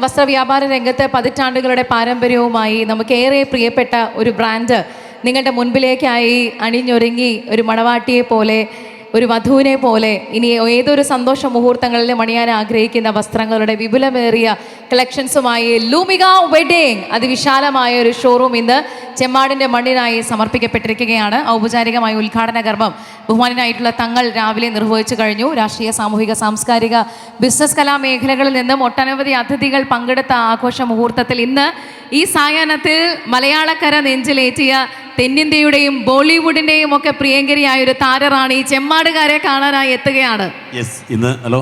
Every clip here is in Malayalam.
വസ്ത്രവ്യാപാര രംഗത്ത് പതിറ്റാണ്ടുകളുടെ പാരമ്പര്യവുമായി നമുക്കേറെ പ്രിയപ്പെട്ട ഒരു ബ്രാൻഡ് നിങ്ങളുടെ മുൻപിലേക്കായി അണിഞ്ഞൊരുങ്ങി ഒരു മണവാട്ടിയെ പോലെ ഒരു വധുവിനെ പോലെ ഇനി ഏതൊരു സന്തോഷ മുഹൂർത്തങ്ങളിലും അണിയാൻ ആഗ്രഹിക്കുന്ന വസ്ത്രങ്ങളുടെ വിപുലമേറിയ കളക്ഷൻസുമായി ലൂമിക വെഡിങ് അതിവിശാലമായ ഒരു ഷോറൂം ഇന്ന് ചെമ്മാടിന്റെ മണ്ണിനായി സമർപ്പിക്കപ്പെട്ടിരിക്കുകയാണ്. ഔപചാരികമായ ഉദ്ഘാടന കർമ്മം ബഹുമാനായിട്ടുള്ള തങ്ങൾ രാവിലെ നിർവഹിച്ചു കഴിഞ്ഞു. രാഷ്ട്രീയ സാമൂഹിക സാംസ്കാരിക ബിസിനസ് കലാ മേഖലകളിൽ നിന്നും ഒട്ടനവധി അതിഥികൾ പങ്കെടുത്ത ആഘോഷ മുഹൂർത്തത്തിൽ ഇന്ന് ഈ സായാഹ്നത്തിൽ മലയാളക്കര നെഞ്ചിലേറ്റിയ തെന്നിന്ത്യയുടെയും ബോളിവുഡിന്റെയും ഒക്കെ പ്രിയങ്കരിയായ ഒരു താരറാണി ചെമ്മാടുകാരെ കാണാനായി എത്തുകയാണ്. യെസ് ഇന്ന് ഹലോ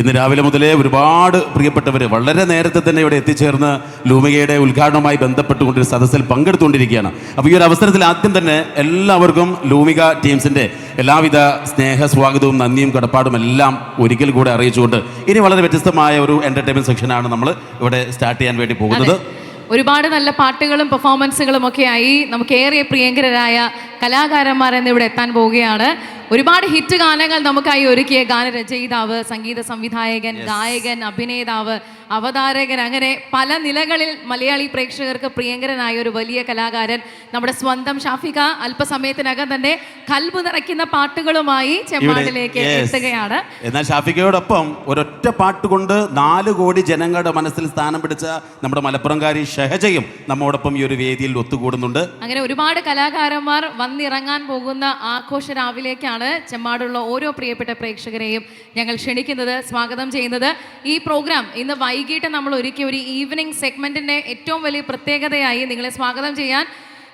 ഇന്ന് രാവിലെ മുതലേ ഒരുപാട് പ്രിയപ്പെട്ടവർ വളരെ നേരത്തെ തന്നെ ഇവിടെ എത്തിച്ചേർന്ന് ലൂമികയുടെ ഉദ്ഘാടനവുമായി ബന്ധപ്പെട്ടുകൊണ്ട് ഒരു സദസ്സിൽ പങ്കെടുത്തുകൊണ്ടിരിക്കുകയാണ്. അപ്പോൾ ഈ ഒരു അവസരത്തിൽ ആദ്യം തന്നെ എല്ലാവർക്കും ലൂമിക ടീംസിന്റെ എല്ലാവിധ സ്നേഹ സ്വാഗതവും നന്ദിയും കടപ്പാടും എല്ലാം ഒരിക്കൽ കൂടെ അറിയിച്ചുകൊണ്ട് ഇനി വളരെ വ്യത്യസ്തമായ ഒരു എന്റർടൈൻമെന്റ് സെക്ഷനാണ് നമ്മൾ ഇവിടെ സ്റ്റാർട്ട് ചെയ്യാൻ വേണ്ടി പോകുന്നത്. ഒരുപാട് നല്ല പാട്ടുകളും പെർഫോമൻസുകളും ഒക്കെയായി നമുക്ക് ഏറെ പ്രിയങ്കരായ കലാകാരന്മാരെന്ന് ഇവിടെ എത്താൻ പോവുകയാണ്. ഒരുപാട് ഹിറ്റ് ഗാനങ്ങൾ നമുക്കായി ഒരുക്കിയ ഗാനരചയിതാവ് സംഗീത സംവിധായകൻ ഗായകൻ അഭിനേതാവ് അവതാരകൻ അങ്ങനെ പല നിലകളിൽ മലയാളി പ്രേക്ഷകർക്ക് പ്രിയങ്കരനായ ഒരു വലിയ കലാകാരൻ നമ്മുടെ സ്വന്തം ഷാഫിക അല്പസമയത്തിനകം തന്നെ കൽബു നിറയ്ക്കുന്ന പാട്ടുകളുമായി ചെമ്മാടിലേക്ക് എത്തുകയാണ്. എന്നാൽ ഷാഫിക്കയോടൊപ്പം ഒരൊറ്റ പാട്ട് കൊണ്ട് നാല് കോടി ജനങ്ങളുടെ മനസ്സിൽ സ്ഥാനം പിടിച്ച നമ്മുടെ മലപ്പുറംകാരി ഷഹജയും നമ്മോടൊപ്പം ഈ ഒരു വേദിയിൽ ഒത്തുകൂടുന്നുണ്ട്. അങ്ങനെ ഒരുപാട് കലാകാരന്മാർ വന്നിറങ്ങാൻ പോകുന്ന ആഘോഷ രാവിലേക്കാണ് ചെമ്മാടുള്ള ഓരോ പ്രിയപ്പെട്ട പ്രേക്ഷകരെയും ഞങ്ങൾ ക്ഷണിക്കുന്നത് സ്വാഗതം ചെയ്യുന്നത്. ഈ പ്രോഗ്രാം ഇന്ന് വൈകിട്ട് നമ്മൾ ഒരുക്കിയ ഒരു ഈവനിങ് സെഗ്മെന്റിന്റെ ഏറ്റവും വലിയ പ്രത്യേകതയായി നിങ്ങളെ സ്വാഗതം ചെയ്യാൻ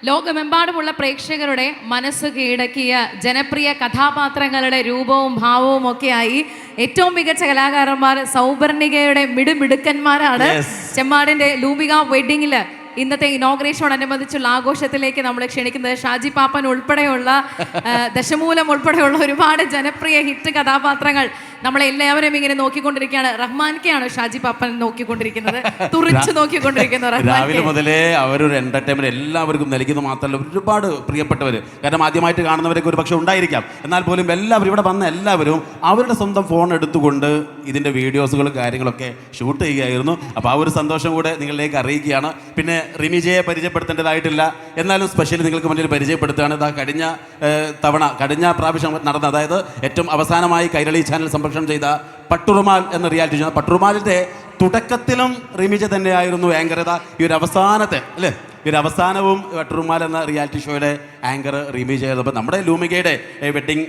ലോകമെമ്പാടുമുള്ള പ്രേക്ഷകരുടെ മനസ്സ് കീഴടക്കിയ ജനപ്രിയ കഥാപാത്രങ്ങളുടെ രൂപവും ഭാവവും ഒക്കെയായി ഏറ്റവും മികച്ച കലാകാരന്മാർ സൗപർണികയുടെ മിടുമിടുക്കന്മാരാണ് ചെമ്മാടിന്റെ ലൂമിക വെഡിങ്ങിൽ ഇന്നത്തെ ഇനോഗ്രേഷനോടനുബന്ധിച്ചുള്ള ആഘോഷത്തിലേക്ക് നമ്മൾ ക്ഷണിക്കുന്നത് ഷാജി പാപ്പൻ ഉൾപ്പെടെയുള്ള ദശമൂലം ഉൾപ്പെടെയുള്ള ഒരുപാട് ജനപ്രിയ ഹിറ്റ് കഥാപാത്രങ്ങൾ. നമ്മളെല്ലാവരും ഇങ്ങനെ നോക്കിക്കൊണ്ടിരിക്കുകയാണ്. റഹ്മാൻക്കെയാണ് ഷാജി പാപ്പൻ നോക്കിക്കൊണ്ടിരിക്കുന്നത്? തുറിച്ചു നോക്കിക്കൊണ്ടിരിക്കുന്നത് രാവിലെ മുതലേ അവരൊരു എന്റർടൈൻമെന്റ് എല്ലാവർക്കും നൽകുന്നത് മാത്രമല്ല ഒരുപാട് പ്രിയപ്പെട്ടവർ കാരണം ആദ്യമായിട്ട് കാണുന്നവരൊക്കെ ഒരു പക്ഷേ ഉണ്ടായിരിക്കാം. എന്നാൽ പോലും എല്ലാവരും ഇവിടെ വന്ന എല്ലാവരും അവരുടെ സ്വന്തം ഫോൺ എടുത്തുകൊണ്ട് ഇതിന്റെ വീഡിയോസുകളും കാര്യങ്ങളൊക്കെ ഷൂട്ട് ചെയ്യുകയായിരുന്നു. അപ്പോൾ ആ ഒരു സന്തോഷം കൂടെ നിങ്ങളിലേക്ക് അറിയിക്കുകയാണ്. പിന്നെ റിമിജയെ പരിചയപ്പെടുത്തേണ്ടതായിട്ടില്ല. എന്നാലും സ്പെഷ്യലി നിങ്ങൾക്ക് മുന്നിൽ പരിചയപ്പെടുത്തുകയാണ്. ഇതാ കഴിഞ്ഞ തവണ കഴിഞ്ഞ പ്രാവശ്യം നടന്ന അതായത് ഏറ്റവും അവസാനമായി കൈരളി ചാനൽ സംപ്രേഷണം ചെയ്ത പട്ടുറുമാൽ എന്ന റിയാലിറ്റി ഷോ പട്ടുറുമാലിന്റെ തുടക്കത്തിലും റിമിജ തന്നെയായിരുന്നു ആങ്കർ ഇതാ ഈ ഒരു അവസാനത്തെ അല്ലേ? ഈ ഒരു അവസാനവും പട്ടുറുമാൽ എന്ന റിയാലിറ്റി ഷോയുടെ ആങ്കർ റിമീജ് ചെയ്തപ്പോൾ നമ്മുടെ ലൂമികയുടെ വെഡ്ഡിങ്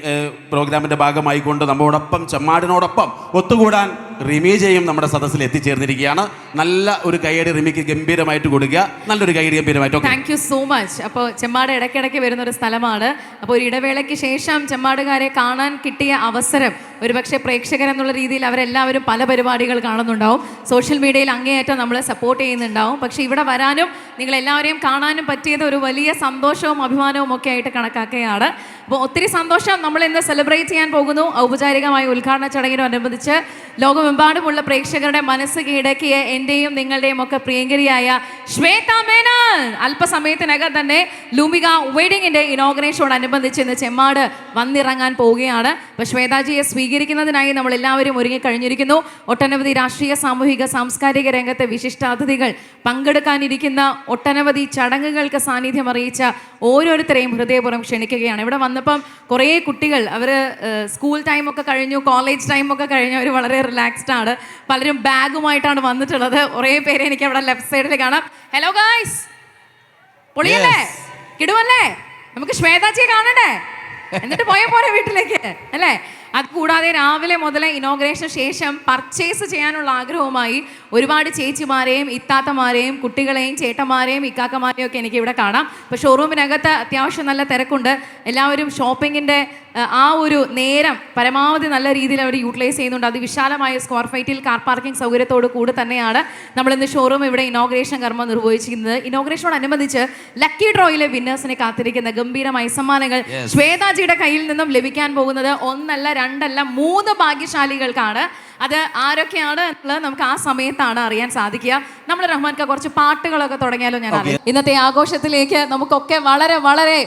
പ്രോഗ്രാമിന്റെ ഭാഗമായിക്കൊണ്ട് നമ്മോടൊപ്പം ചെമ്മാടിനോടൊപ്പം ഒത്തുകൂടാൻ റിമീജയും നമ്മുടെ സദസ്സിൽ എത്തിച്ചേർന്നിരിക്കുകയാണ്. നല്ല ഒരു കൈയടി റിമിക്ക് ഗംഭീരമായിട്ട് കൊടുക്കുക. നല്ലൊരു കൈയടി ഗംഭീരമായിട്ട്. താങ്ക് യു സോ മച്ച് അപ്പോൾ ചെമ്മാട് ഇടയ്ക്കിടയ്ക്ക് വരുന്ന ഒരു സ്ഥലമാണ്. അപ്പോൾ ഒരു ഇടവേളയ്ക്ക് ശേഷം ചെമ്മാടുകാരെ കാണാൻ കിട്ടിയ അവസരം ഒരുപക്ഷെ പ്രേക്ഷകർ എന്നുള്ള രീതിയിൽ അവരെല്ലാവരും പല പരിപാടികൾ കാണുന്നുണ്ടാവും. സോഷ്യൽ മീഡിയയിൽ അങ്ങേയറ്റം നമ്മളെ സപ്പോർട്ട് ചെയ്യുന്നുണ്ടാവും. പക്ഷേ ഇവിടെ വരാനും നിങ്ങൾ എല്ലാവരെയും കാണാനും പറ്റിയത് ഒരു വലിയ സന്തോഷവും അഭിമാനവും ഒക്കെ ആയിട്ട് കണക്കാക്കുകയാണ്. അപ്പോൾ ഒത്തിരി സന്തോഷം നമ്മൾ ഇന്ന് സെലിബ്രേറ്റ് ചെയ്യാൻ പോകുന്നു. ഔപചാരികമായ ഉദ്ഘാടന ചടങ്ങിനോടനുബന്ധിച്ച് ലോകമെമ്പാടുമുള്ള പ്രേക്ഷകരുടെ മനസ്സ് കീഴടക്കിയ എന്റെയും നിങ്ങളുടെയും ഒക്കെ പ്രിയങ്കരിയായ ശ്വേത മേനൻ. അല്പസമയത്തിനകം തന്നെ ലൂമിക വെഡിങ്ങിന്റെ ഇനോഗ്രേഷനോടനുബന്ധിച്ച് ഇന്ന് ചെമ്മാട് വന്നിറങ്ങാൻ പോവുകയാണ്. അപ്പോൾ ശ്വേതാജിയെ സ്വീകരിക്കുന്നതിനായി നമ്മൾ എല്ലാവരും ഒരുങ്ങി കഴിഞ്ഞിരിക്കുന്നു ഒട്ടനവധി രാഷ്ട്രീയ സാമൂഹിക സാംസ്കാരിക രംഗത്തെ വിശിഷ്ടാതിഥികൾ പങ്കെടുക്കാനിരിക്കുന്ന ഒട്ടനവധി ചടങ്ങുകൾക്ക് സാന്നിധ്യം അറിയിച്ച ഓരോരുത്തരെയും ഹൃദയപൂർവം ക്ഷണിക്കുകയാണ്. ഇവിടെ വന്നപ്പം കുറേ കുട്ടികൾ അവർ സ്കൂൾ ടൈമൊക്കെ കഴിഞ്ഞു കോളേജ് ടൈമൊക്കെ കഴിഞ്ഞു അവർ വളരെ റിലാക്സ്ഡ് ആണ്. പലരും ബാഗുമായിട്ടാണ് വന്നിട്ടുള്ളത്. കുറേ പേരെ എനിക്ക് അവിടെ ലെഫ്റ്റ് സൈഡിൽ കാണാം. ഹലോ ഗായ്സ് പൊളിയല്ലേ? കിടുവല്ലേ? നമുക്ക് ശ്വേതാച്ചിയെ കാണണ്ടേ? എന്നിട്ട് പോയ പോരെ വീട്ടിലേക്ക്. അല്ലേ? അത് കൂടാതെ രാവിലെ മുതൽ ഇനോഗ്രേഷന് ശേഷം പർച്ചേസ് ചെയ്യാനുള്ള ആഗ്രഹവുമായി ഒരുപാട് ചേച്ചിമാരെയും ഇത്താത്തമാരെയും കുട്ടികളെയും ചേട്ടന്മാരെയും ഇക്കാക്കമാരെയും ഒക്കെ എനിക്ക് ഇവിടെ കാണാം. ഇപ്പോൾ ഷോറൂമിനകത്ത് അത്യാവശ്യം നല്ല തിരക്കുണ്ട്. എല്ലാവരും ഷോപ്പിങ്ങിന്റെ ആ ഒരു നേരം പരമാവധി നല്ല രീതിയിൽ അവർ യൂട്ടിലൈസ് ചെയ്യുന്നുണ്ട്. അത് വിശാലമായ സ്ക്വയർ ഫൈറ്റിൽ കാർ പാർക്കിംഗ് സൗകര്യത്തോട് കൂടി തന്നെയാണ് നമ്മൾ ഇന്ന് ഷോറൂം ഇവിടെ ഇനോഗ്രേഷൻ കർമ്മം നിർവഹിച്ചിരിക്കുന്നത്. ഇനോഗ്രേഷനോടനുബന്ധിച്ച് ലക്കി ഡ്രോയിലെ വിന്നേഴ്സിനെ കാത്തിരിക്കുന്ന ഗംഭീരമായ സമ്മാനങ്ങൾ ശ്വേതാജിയുടെ കയ്യിൽ നിന്നും ലഭിക്കാൻ പോകുന്നത് ഒന്നല്ല രണ്ടല്ല മൂന്ന് ഭാഗ്യശാലികൾക്കാണ്. അത് ആരൊക്കെയാണ് എന്നുള്ളത് നമുക്ക് ആ സമയത്താണ് അറിയാൻ സാധിക്കുക. നമ്മൾ റഹ്മാൻ കുറച്ച് പാട്ടുകളൊക്കെ തുടങ്ങിയാലോ ഞാൻ അറിയാം. ഇന്നത്തെ ആഘോഷത്തിലേക്ക് നമുക്കൊക്കെ വളരെ വളരെ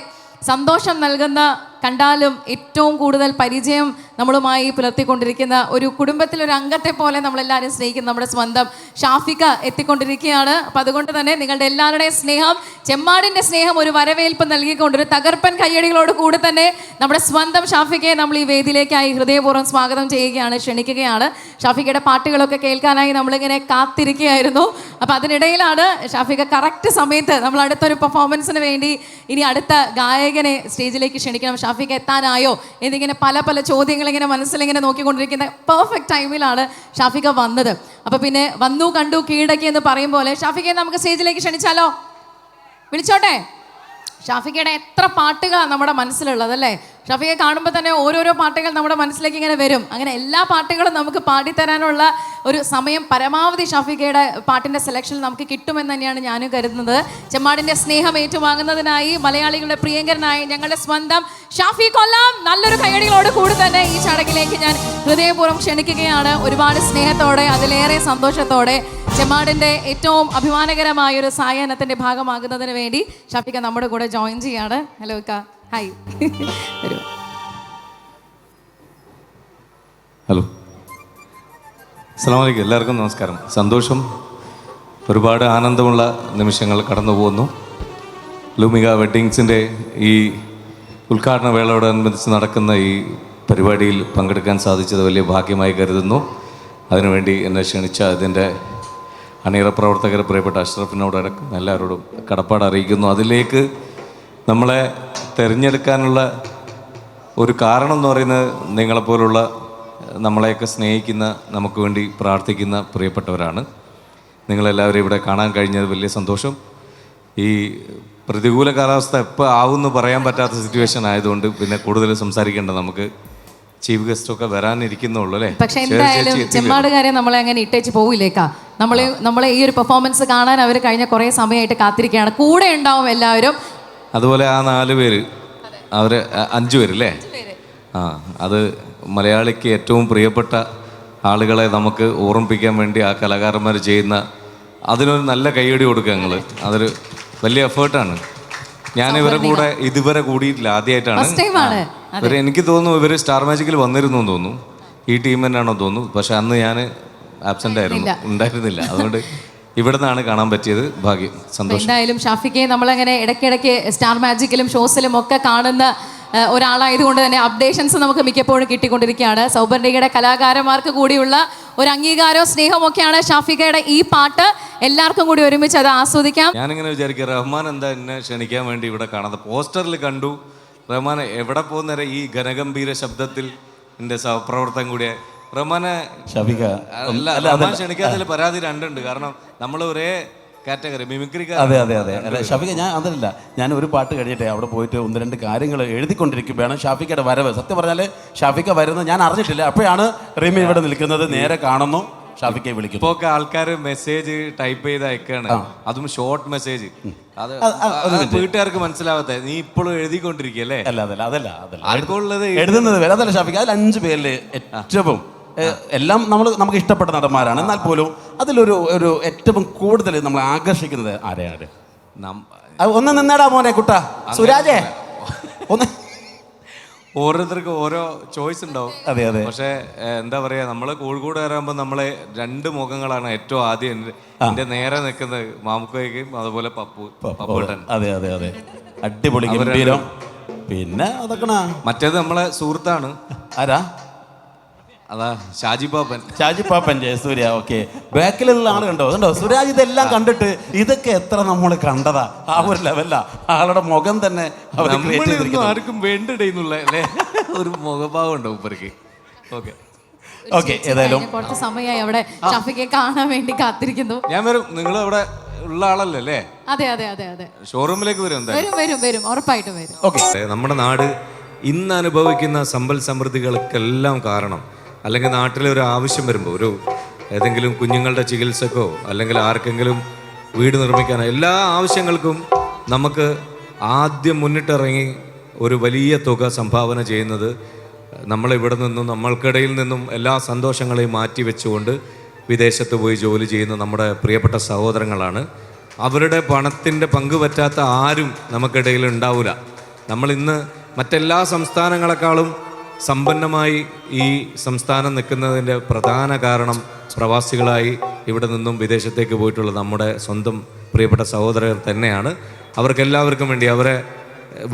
സന്തോഷം നൽകുന്ന കണ്ടാലും ഏറ്റവും കൂടുതൽ പരിചയം നമ്മളുമായി പുലർത്തിക്കൊണ്ടിരിക്കുന്ന ഒരു കുടുംബത്തിലൊരു അംഗത്തെ പോലെ നമ്മളെല്ലാവരും സ്നേഹിക്കുന്ന നമ്മുടെ സ്വന്തം ഷാഫിക്ക എത്തിക്കൊണ്ടിരിക്കുകയാണ്. അപ്പം അതുകൊണ്ട് തന്നെ നിങ്ങളുടെ എല്ലാവരുടെയും സ്നേഹം ചെമ്മാടിന്റെ സ്നേഹം ഒരു വരവേൽപ്പ് നൽകിക്കൊണ്ട് ഒരു തകർപ്പൻ കയ്യടികളോട് കൂടി തന്നെ നമ്മുടെ സ്വന്തം ഷാഫിക്കയെ നമ്മൾ ഈ വേദിയിലേക്കായി ഹൃദയപൂർവം സ്വാഗതം ചെയ്യുകയാണ് ക്ഷണിക്കുകയാണ്. ഷാഫിക്കയുടെ പാട്ടുകളൊക്കെ കേൾക്കാനായി നമ്മളിങ്ങനെ കാത്തിരിക്കുകയായിരുന്നു. അപ്പം അതിനിടയിലാണ് ഷാഫിക്ക കറക്റ്റ് സമയത്ത് നമ്മൾ അടുത്തൊരു പെർഫോമൻസിന് വേണ്ടി ഇനി അടുത്ത ഗായകനെ സ്റ്റേജിലേക്ക് ക്ഷണിക്കണം. ഷാഫിക എത്താനായോ? എന്നിങ്ങനെ പല പല ചോദ്യങ്ങൾ ഇങ്ങനെ മനസ്സിലിങ്ങനെ നോക്കിക്കൊണ്ടിരിക്കുന്ന പെർഫെക്റ്റ് ടൈമിലാണ് ഷാഫിക്ക വന്നത്. അപ്പോൾ പിന്നെ വന്നു കണ്ടു കീഴടക്കി എന്ന് പറയും പോലെ ഷാഫിക്കെ നമുക്ക് സ്റ്റേജിലേക്ക് ക്ഷണിച്ചാലോ? വിളിച്ചോട്ടെ? ഷാഫിക്കയുടെ എത്ര പാട്ടുകൾ നമ്മുടെ മനസ്സിലുള്ളത് അല്ലേ? ഷാഫിയെ കാണുമ്പോൾ തന്നെ ഓരോരോ പാട്ടുകൾ നമ്മുടെ മനസ്സിലേക്ക് ഇങ്ങനെ വരും. അങ്ങനെ എല്ലാ പാട്ടുകളും നമുക്ക് പാടിത്തരാനുള്ള ഒരു സമയം പരമാവധി ഷാഫിക്കയുടെ പാട്ടിന്റെ സെലക്ഷൻ നമുക്ക് കിട്ടുമെന്ന് തന്നെയാണ് ഞാനും കരുതുന്നത്. ചെമ്മാടിന്റെ സ്നേഹം ഏറ്റുവാങ്ങുന്നതിനായി മലയാളികളുടെ പ്രിയങ്കരനായി ഞങ്ങളുടെ സ്വന്തം ഷാഫി കൊല്ലാം നല്ലൊരു കൈയടികളോട് കൂടി തന്നെ ഈ ചടങ്ങിലേക്ക് ഞാൻ ഹൃദയപൂർവം ക്ഷണിക്കുകയാണ്. ഒരുപാട് സ്നേഹത്തോടെ അതിലേറെ സന്തോഷത്തോടെ ചെമ്മാടിന്റെ ഏറ്റവും അഭിമാനകരമായ ഒരു സായാഹ്നത്തിന്റെ ഭാഗമാകുന്നതിന് വേണ്ടി ഷഫിക്ക നമ്മുടെ കൂടെ ജോയിൻ ചെയ്യാണ്. ഹലോ ഇക്ക. ഹായ് ഹലോ അസ്സാമലൈക്കും എല്ലാവർക്കും നമസ്കാരം. സന്തോഷം. ഒരുപാട് ആനന്ദമുള്ള നിമിഷങ്ങൾ കടന്നു പോകുന്നു ലൂമിക വെഡ്ഡിങ്സിന്റെ ഈ ഉദ്ഘാടന വേളയോടനുബന്ധിച്ച് നടക്കുന്ന ഈ പരിപാടിയിൽ പങ്കെടുക്കാൻ സാധിച്ചത് വലിയ ഭാഗ്യമായി കരുതുന്നു. അതിനുവേണ്ടി എന്നെ ക്ഷണിച്ച അതിന്റെ അണിയറ പ്രവർത്തകർ പ്രിയപ്പെട്ട അഷ്റഫിനോടടക്കം എല്ലാവരോടും കടപ്പാട് അറിയിക്കുന്നു. അതിലേക്ക് നമ്മളെ തിരഞ്ഞെടുക്കാനുള്ള ഒരു കാരണം എന്ന് പറയുന്നത് നിങ്ങളെപ്പോലുള്ള നമ്മളെയൊക്കെ സ്നേഹിക്കുന്ന നമുക്ക് വേണ്ടി പ്രാർത്ഥിക്കുന്ന പ്രിയപ്പെട്ടവരാണ്. നിങ്ങളെല്ലാവരും ഇവിടെ കാണാൻ കഴിഞ്ഞത് വലിയ സന്തോഷം. ഈ പ്രതികൂല കാലാവസ്ഥ എപ്പോൾ ആവുമെന്ന് പറയാൻ പറ്റാത്ത സിറ്റുവേഷൻ ആയതുകൊണ്ട് പിന്നെ കൂടുതൽ സംസാരിക്കേണ്ട നമുക്ക് ചീഫ് ഗസ്റ്റ് ഗസ്റ്റൊക്കെ വരാനിരിക്കുന്നുള്ളൂ അല്ലേ? പക്ഷേ എന്തായാലും ചെമ്മാടുകാരെ നമ്മളെ അങ്ങനെ ഇട്ടേച്ച് പോവില്ലേക്കാ. നമ്മളെ നമ്മളെ ഈ ഒരു പെർഫോമൻസ് കാണാൻ അവർ കഴിഞ്ഞ കുറേ സമയമായിട്ട് കാത്തിരിക്കുകയാണ്. കൂടെ ഉണ്ടാവും എല്ലാവരും. അതുപോലെ ആ നാല് പേര് അവർ അഞ്ചു പേരല്ലേ? ആ അത് മലയാളിക്ക് ഏറ്റവും പ്രിയപ്പെട്ട ആളുകളെ നമുക്ക് ഓർമ്മിപ്പിക്കാൻ വേണ്ടി ആ കലാകാരന്മാർ ചെയ്യുന്ന അതിനൊരു നല്ല കൈയടി കൊടുക്കുക ഞങ്ങൾ അതൊരു വലിയ എഫേർട്ടാണ് ഞാൻ ഇവരെ കൂടെ ഇതുവരെ കൂടിയിട്ടില്ല ആദ്യമായിട്ടാണ്. ഇവർ എനിക്ക് തോന്നുന്നു ഇവർ സ്റ്റാർ മാജിക്കിൽ വന്നിരുന്നു എന്ന് തോന്നുന്നു. ഈ ടീം തന്നെയാണോ തോന്നുന്നു. പക്ഷെ അന്ന് ഞാൻ ആബ്സെന്റ് ആയിരുന്നു. ഉണ്ടായിരുന്നില്ല. അതുകൊണ്ട് ഇവിടുന്നാണ് കാണാൻ പറ്റിയത് ഭാഗ്യം. സന്തോഷം. എന്തായാലും ഷാഫിക്കെ നമ്മളങ്ങനെ ഇടയ്ക്കിടയ്ക്ക് സ്റ്റാർ മാജിക്കിലും ഷോസിലും ഒക്കെ കാണുന്ന ഒരാളായതുകൊണ്ട് തന്നെ അപ്ഡേഷൻസ് നമുക്ക് മിക്കപ്പോഴും കിട്ടിക്കൊണ്ടിരിക്കുകയാണ്. സൗബർണികയുടെ കലാകാരന്മാർക്ക് കൂടിയുള്ള ഒരു അംഗീകാരവും സ്നേഹവും ഒക്കെയാണ് ഷാഫിക്കയുടെ ഈ പാട്ട്. എല്ലാവർക്കും കൂടി ഒരുമിച്ച് അത് ആസ്വദിക്കാം. ഞാനിങ്ങനെ വിചാരിക്കുക റഹ്മാൻ എന്താ എന്നെ ക്ഷണിക്കാൻ വേണ്ടി ഇവിടെ കാണാതെ പോസ്റ്ററിൽ കണ്ടു. റഹ്മാൻ എവിടെ പോകുന്നേരം ഈ ഘനഗംഭീര ശബ്ദത്തിൽ എന്റെ സഹപ്രവർത്തകം കൂടിയ റഹ്മാനെ ഷഫിക അല്ല ക്ഷണിക്കാത്തതിൽ പരാതി രണ്ടുണ്ട്. കാരണം നമ്മൾ ഒരേ കാറ്റഗറി മിമിക്രി അതെ അതെ അതെ. അല്ല ഷഫിക ഞാൻ അതല്ല. ഞാൻ ഒരു പാട്ട് കഴിഞ്ഞിട്ടേ അവിടെ പോയിട്ട് ഒന്ന് രണ്ട് കാര്യങ്ങൾ എഴുതിക്കൊണ്ടിരിക്കുമ്പോഴാണ് ഷാഫിക്കയുടെ വരവ്. സത്യം പറഞ്ഞാൽ ഷാഫിക്ക വരുന്നത് ഞാൻ അറിഞ്ഞിട്ടില്ല. അപ്പോഴാണ് റിമി ഇവിടെ നിൽക്കുന്നത്. നേരെ കാണുന്നു. ഷാഫിക്കയെ വിളിക്കും ഇപ്പൊ ഒക്കെ ആൾക്കാർ മെസ്സേജ് ടൈപ്പ് ചെയ്ത് അയക്കാണ്. അതും ഷോർട്ട് മെസ്സേജ് അത് വീട്ടുകാർക്ക് മനസ്സിലാവാത്ത. നീ ഇപ്പോഴും എഴുതിക്കൊണ്ടിരിക്കല്ലേ അല്ല അതല്ല അതല്ല. അതല്ല ആർക്കുള്ളത് എഴുതുന്നത് അതല്ല ഷാഫിക്ക അതിൽ അഞ്ച് പേരിൽ ഏറ്റവും എല്ലാം നമ്മൾ നമുക്ക് ഇഷ്ടപ്പെട്ട നടന്മാരാണ്. എന്നാൽ പോലും അതിലൊരു ഒരു ഏറ്റവും കൂടുതൽ നമ്മൾ ആകർഷിക്കുന്നത് ആരെയാണ് ഒന്ന് നിന്നടാ മോനെ കുട്ട. സുരാജേ. ഒന്ന്. ഓരോരുത്തർക്കും ഓരോ ചോയ്സ് ഉണ്ടാവും. അതെ അതെ. പക്ഷേ എന്താ പറയാ നമ്മൾ കോഴിക്കോട് കയറുമ്പോൾ നമ്മളെ രണ്ട് മുഖങ്ങളാണ് ഏറ്റവും ആദ്യം എന്റെ നേരെ നിൽക്കുന്നത് മാമുക്കോയ്ക്കും അതുപോലെ പപ്പു പപ്പുട്ടൻ. അതെ അതെ അതെ. അടിപൊളി പിന്നെ അതൊക്കെ മറ്റേത് നമ്മളെ സുഹൃത്താണ്. ആരാ? അതാ ഷാജി പാപ്പൻ. ഷാജി പാപ്പൻ ജയസൂര്യ ഓക്കെ. ബാക്കിലുള്ള ആൾ കണ്ടോ? കണ്ടോ? സുരാജ് ഇതെല്ലാം കണ്ടിട്ട് ഇതൊക്കെ എത്ര നമ്മൾ കണ്ടതാ? ആ ഒരു ലെവലാ ആളുടെ മുഖം തന്നെ ചെയ്തിരിക്കുന്നു. ആർക്കും വേണ്ടിടേന്നുള്ള അല്ലേ? ഒരു മുഖഭാവം ഉണ്ടോ ഉപ്പർക്ക്? ഓക്കെ. ഓക്കെ ഏതായാലും കഴിഞ്ഞ കുറച്ച് സമയമായി അവിടെ കാണാൻ വേണ്ടി കാത്തിരിക്കുന്നു. ഞാൻ വരും. നിങ്ങൾ ഇവിടെ ഉള്ള ആളല്ലേ അല്ലേ? അതെ അതെ അതെ അതെ. ഷോറൂമിലേക്ക് വരും എന്തായാലും. വരും വരും വരും. ഉറപ്പായിട്ടും വരും. ഓക്കെ. നമ്മുടെ നാട് ഇന്ന് അനുഭവിക്കുന്ന സമ്പൽ സമൃദ്ധികൾക്കെല്ലാം കാരണം അല്ലെങ്കിൽ നാട്ടിലെ ഒരു ആവശ്യം വരുമ്പോൾ ഒരു ഏതെങ്കിലും കുഞ്ഞുങ്ങളുടെ ചികിത്സക്കോ അല്ലെങ്കിൽ ആർക്കെങ്കിലും വീട് നിർമ്മിക്കാനോ എല്ലാ ആവശ്യങ്ങൾക്കും നമുക്ക് ആദ്യം മുന്നിട്ടിറങ്ങി ഒരു വലിയ തുക സംഭാവന ചെയ്യുന്നത് നമ്മളിവിടെ നിന്നും നമ്മൾക്കിടയിൽ നിന്നും എല്ലാ സന്തോഷങ്ങളെയും മാറ്റി വെച്ചുകൊണ്ട് വിദേശത്ത് പോയി ജോലി ചെയ്യുന്ന നമ്മുടെ പ്രിയപ്പെട്ട സഹോദരങ്ങളാണ്. അവരുടെ പണത്തിന്റെ പങ്ക് പറ്റാത്ത ആരും നമുക്കിടയിൽ ഉണ്ടാവില്ല നമ്മൾ ഇന്ന് മറ്റെല്ലാ സംസ്ഥാനങ്ങളെക്കാളും സമ്പന്നമായി ഈ സംസ്ഥാനം നിൽക്കുന്നതിന്റെ പ്രധാന കാരണം പ്രവാസികളായി ഇവിടെ നിന്നും വിദേശത്തേക്ക് പോയിട്ടുള്ള നമ്മുടെ സ്വന്തം പ്രിയപ്പെട്ട സഹോദരർ തന്നെയാണ്. അവർക്കെല്ലാവർക്കും വേണ്ടി അവരെ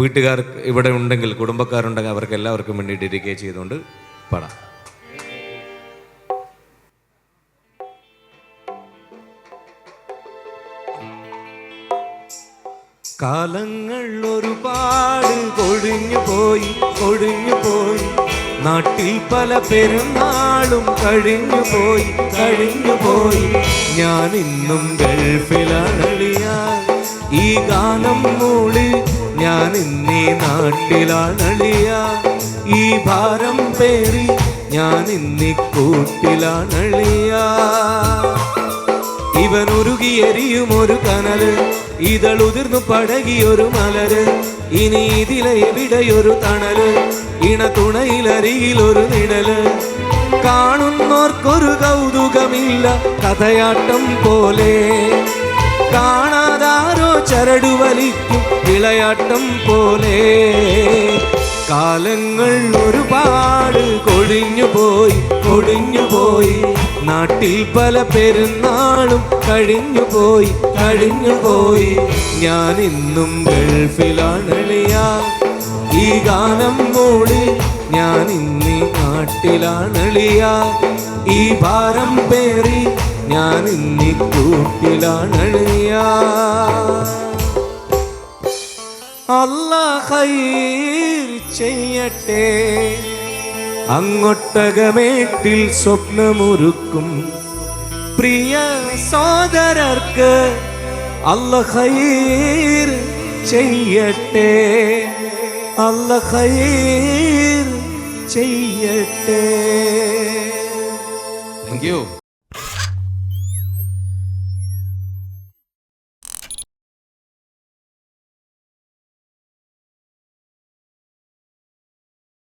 വീട്ടുകാർ ഇവിടെ ഉണ്ടെങ്കിൽ കുടുംബക്കാരുണ്ടെങ്കിൽ അവർക്ക് എല്ലാവർക്കും വേണ്ടി ഡെഡിക്കേറ്റ് ചെയ്തുകൊണ്ട് പാടാം. കാലങ്ങൾ ഒരുപാട് കൊഴിഞ്ഞു പോയി കൊഴിഞ്ഞു പോയി. നാട്ടിൽ പല പെരുന്നാളും കഴിഞ്ഞു പോയി കഴിഞ്ഞു പോയി. ഞാൻ ഇന്നും ഗൾഫിലാണളിയ. ഈ ഗാനം മൂളി ഞാൻ ഇന്നീ നാട്ടിലാണളിയ. ഈ ഭാരം പേറി ഞാൻ ഇന്നീ കൂട്ടിലാണളിയ. ഇവൻ ഒരു കനൽ ഇതളുതിർന്നു പടകിയൊരു മലര് ഇനി ഇതിലെ എവിടെയൊരു തണൽ ഇണ തുണയിലരികിലൊരു നിഴൽ. കാണുന്നോർക്കൊരു കൗതുകമില്ല കഥയാട്ടം പോലെ. കാണാതാരോ ചരടുവലിക്കും ഇളയാട്ടം പോലെ. കാലങ്ങൾ ഒരുപാട് കൊഴിഞ്ഞു പോയി കൊഴിഞ്ഞു പോയി. നാട്ടിൽ പല പെരുന്നാളും കഴിഞ്ഞു പോയി കഴിഞ്ഞു പോയി. ഞാൻ ഇന്നും ഗൾഫിലാണളിയ. ഈ ഗാനം മൂളി ഞാൻ ഇന്നീ നാട്ടിലാണളിയ. ഈ ഭാരം പേറി ഞാൻ ഇന്നീ കൂട്ടിലാണളിയ. അല്ല ഖൈർ ചെയ്യട്ടെ. അങ്ങൊട്ടകമേട്ടിൽ സ്വപ്നമൊരുക്കും. പ്രിയ സോദരർക്ക് അല്ല ഖൈർ ചെയ്യട്ടെ. അല്ല ഖൈർ ചെയ്യട്ടെ. Thank you